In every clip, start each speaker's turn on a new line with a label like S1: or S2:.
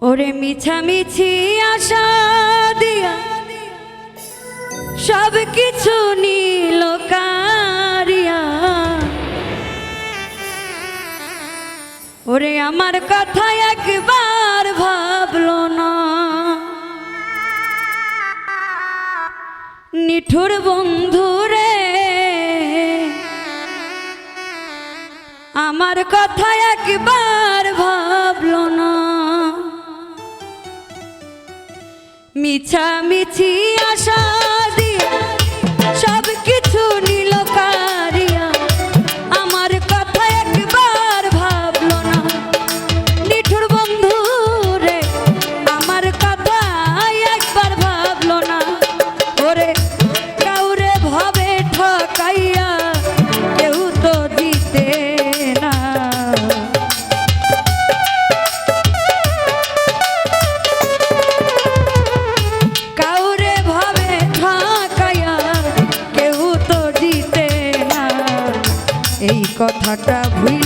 S1: ওরে মিছামিছি আশা দিয়া সব কিছু নীল কারিয়া। ওরে আমার কথা একবার ভাবলো না। নিঠুর বন্ধু রে, আমার কথা একবার মিছামিছি আশা কথাটা ভুল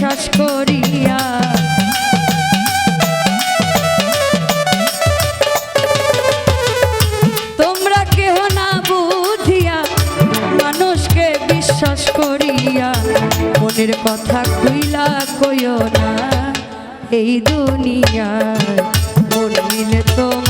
S1: বিশ্বাস করিয়া। তোমরা কেহ না বুঝিয়া মানুষকে বিশ্বাস করিয়া মনের কথা কইলা কইও না। এই দুনিয়া মন মিলে তোমার